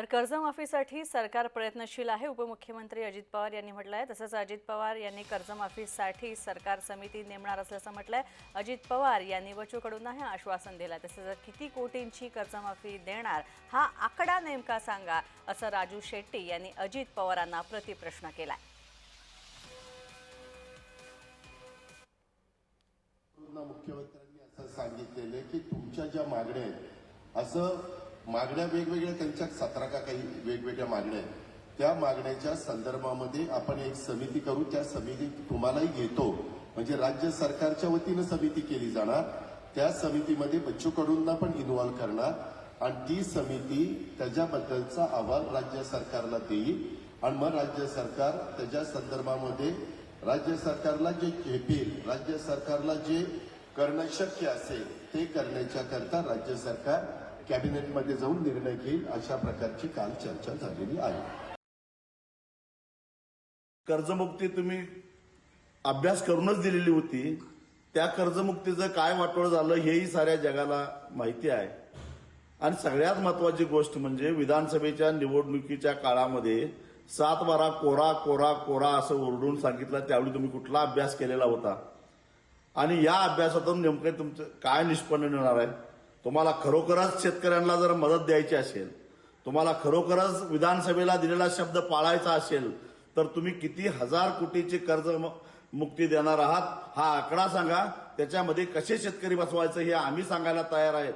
तर कर्जमाफीसाठी सरकार प्रयत्नशील आहे उपमुख्यमंत्री अजित पवार यांनी म्हटलं आहे तसंच अजित पवार यांनी कर्जमाफीसाठी सरकार समिती नेमणार असल्याचं म्हटलं आहे अजित पवार यांनी वचूकडूनही आश्वासन दिलं आहे तसंच किती कोटींची कर्जमाफी देणार हा आकडा नेमका सांगा असं राजू शेट्टी यांनी अजित पवारांना प्रतिप्रश्न केला आहे मुख्यमंत्र्यांनी असं सांगितलेलं की तुमच्या ज्या मागण्या आहेत असं मागण्या वेगवेगळ्या त्यांच्या सतरा का काही वेगवेगळ्या मागण्या आहेत. त्या मागण्याच्या संदर्भामध्ये आपण एक समिती करू त्या समिती तुम्हालाही घेतो. म्हणजे राज्य सरकारच्या वतीनं समिती केली जाणार. त्या समितीमध्ये बच्चू कडूंना पण इन्व्हॉल्व्ह करणार. आणि ती समिती त्याच्याबद्दलचा अहवाल राज्य सरकारला देईल. आणि मग राज्य सरकार त्याच्या संदर्भामध्ये राज्य सरकारला जे झेपेल राज्य सरकारला जे करणं शक्य असेल ते करण्याच्या करता राज्य सरकार कॅबिनेटमध्ये जाऊन निर्णय घेईल अशा प्रकारची काल चर्चा झालेली आहे. कर्जमुक्ती तुम्ही अभ्यास करूनच दिलेली होती. त्या कर्जमुक्तीचं काय वाटोळ झालं हेही साऱ्या जगाला माहिती आहे. आणि सगळ्यात महत्वाची गोष्ट म्हणजे विधानसभेच्या निवडणुकीच्या काळामध्ये सात बारा कोरा कोरा कोरा असं ओरडून सांगितलं त्यावेळी तुम्ही कुठला अभ्यास केलेला होता? आणि या अभ्यासातून नेमकं तुमचं काय निष्पन्न मिळणार आहे? तुम्हाला खरोखरच शेतकऱ्यांना जर मदत द्यायची असेल तुम्हाला खरोखरच विधानसभेला दिलेला शब्द पाळायचा असेल तर तुम्ही किती हजार कोटीची कर्ज मुक्ती देणार आहात हा आकडा सांगा. त्याच्यामध्ये कसे शेतकरी बसवायचं हे आम्ही सांगायला तयार आहेत.